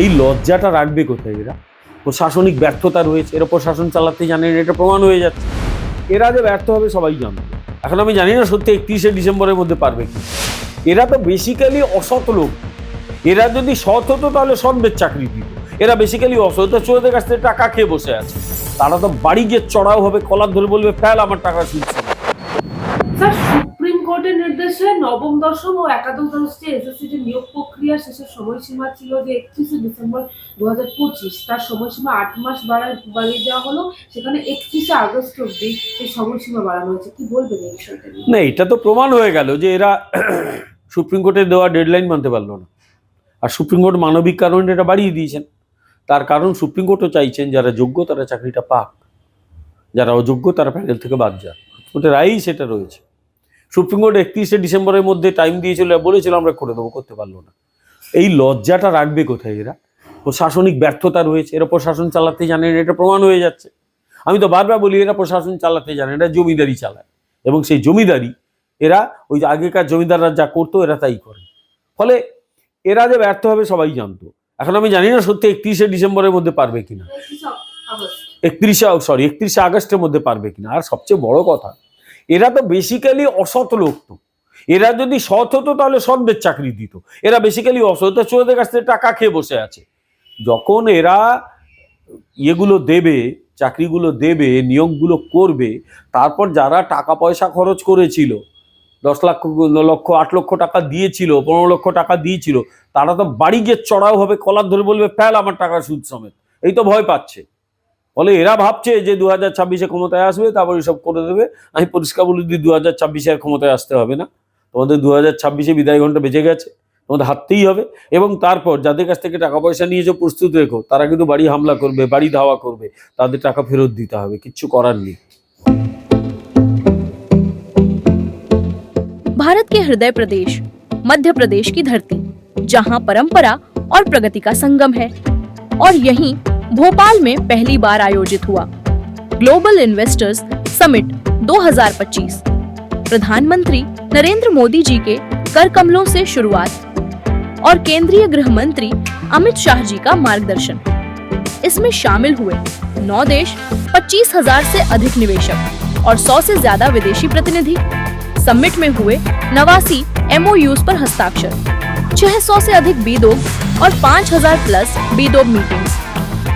এই লজ্জাটা রাখবে কোথায় এরা? প্রশাসনিক ব্যর্থতা রয়েছে, এরা প্রশাসন চালাতে জানেন এটা প্রমাণ হয়ে যাচ্ছে। এরা যে ব্যর্থ হবে সবাই জানবে। এখন আমি জানি না সত্যি একত্রিশে ডিসেম্বরের মধ্যে পারবে কি। এরা তো বেসিক্যালি অসৎ লোক। এরা যদি সৎ হতো তাহলে সৎদের চাকরি দিত। এরা বেসিক্যালি অসৎ। চোরদের কাছ থেকে টাকা খেয়ে বসে আছে। তারা তো বাড়ি গিয়ে চড়াও হবে, কলার ধরে বলবে, ফেল, আমার টাকা শুনছে সুপ্রিম কোর্টের নির্দেশে নবম দশম ও একাদশ এসএসসি যে নিয়োগ প্রক্রিয়ার শেষের সময়সীমা ছিল যে একত্রিশে ডিসেম্বর দু হাজার পঁচিশ। তার সময়সীমা আট মাস বাড়ায় বাড়িয়ে দেওয়া হলো। সেখানে একত্রিশে আগস্ট অব্দি এই সময়সীমা বাড়ানো হয়েছে। কি বলবেন এই বিষয়টা না, এটা তো প্রমাণ হয়ে গেল যে এরা সুপ্রিম কোর্টের দেওয়া ডেডলাইন মানতে পারল না। আর সুপ্রিম কোর্ট মানবিক কারণে এটা বাড়িয়ে দিয়েছেন। তার কারণ সুপ্রিম কোর্টও চাইছেন যারা যোগ্য তারা চাকরিটা পাক। যারা অযোগ্য তারা প্যানেল থেকে বাদ কোর্টের রায়ই সেটা রয়েছে। সুপ্রিম কোর্ট একত্রিশে ডিসেম্বরের মধ্যে টাইম দিয়েছিল বলেছিল আমরা করে দেবো করতে পারল না। এই লজ্জাটা রাখবে কোথায় এরা? প্রশাসনিক ব্যর্থতা রয়েছে এরা প্রশাসন চালাতে জানেন এটা প্রমাণ হয়ে যাচ্ছে। আমি তো বারবার বলি এরা প্রশাসন চালাতে জানে এটা জমিদারি চালায়। এবং সেই জমিদারি এরা ওই যে আগেকার জমিদাররা যা করতো এরা তাই করে। ফলে এরা যে ব্যর্থ হবে সবাই জানতো। এখন আমি জানি না সত্যি একত্রিশে ডিসেম্বরের মধ্যে পারবে কিনা। একত্রিশে সরি একত্রিশে আগস্টের মধ্যে পারবে কিনা। আর সবচেয়ে বড় কথা এরা তো বেসিক্যালি অসৎ লোক তো। এরা যদি সৎ হতো তাহলে সৎদের চাকরি দিত। এরা বেসিক্যালি অসৎ। চোরদের কাছ থেকে টাকা খেয়ে বসে আছে। যখন এরা ইয়েগুলো দেবে, চাকরিগুলো দেবে, নিয়োগগুলো করবে, তারপর যারা টাকা পয়সা খরচ করেছিল, দশ লাখ লক্ষ, আট লক্ষ টাকা দিয়েছিল, পনেরো লক্ষ টাকা দিয়েছিল, তারা তো বাড়ি গিয়ে চড়াও হবে, কলার ধরে বলবে, ফেল আমার টাকা সুদ সমেত। এই তো ভয় পাচ্ছে। ফলে এরা ভাবছে যে দু হাজার ছাব্বিশে ক্ষমতায় আসবে তারপর এসব করে দেবে আমি পরিষ্কার বলে দিই দু হাজার ছাব্বিশে আর ক্ষমতায় আসতে হবে না তোমাদের দু হাজার ছাব্বিশে বিদায় ঘন্টা বেঁচে গেছে তোমাদের হারতেই হবে এবং তারপর যাদের কাছ থেকে টাকা পয়সা নিয়েছো প্রস্তুত রেখো তারা কিন্তু বাড়ি হামলা করবে বাড়ি ধাওয়া করবে তাদের টাকা ফেরত দিতে হবে কিচ্ছু করার নেই भारत के हृदय प्रदेश मध्य प्रदेश की धरती जहां परंपरा और प्रगति का संगम है और यहीं भोपाल में पहली बार आयोजित हुआ। ग्लोबल इन्वेस्टर्स समिट 2025 प्रधानमंत्री नरेंद्र मोदी जी के कर कमलों से शुरुआत और केंद्रीय गृह मंत्री अमित शाह जी का मार्गदर्शन। इसमें शामिल हुए नौ देश, पच्चीस हज़ार से अधिक निवेशक और सौ से ज़्यादा विदेशी प्रतिनिधि। समिट में हुए नवासी एमओयूज पर हस्ताक्षर 600 से अधिक बीदोग और 5000 प्लस बीदोग मीटिंग्स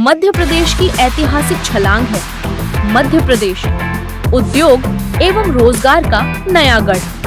मध्य प्रदेश की ऐतिहासिक छलांग है। मध्य प्रदेश उद्योग एवं रोज़गार का नया गढ़।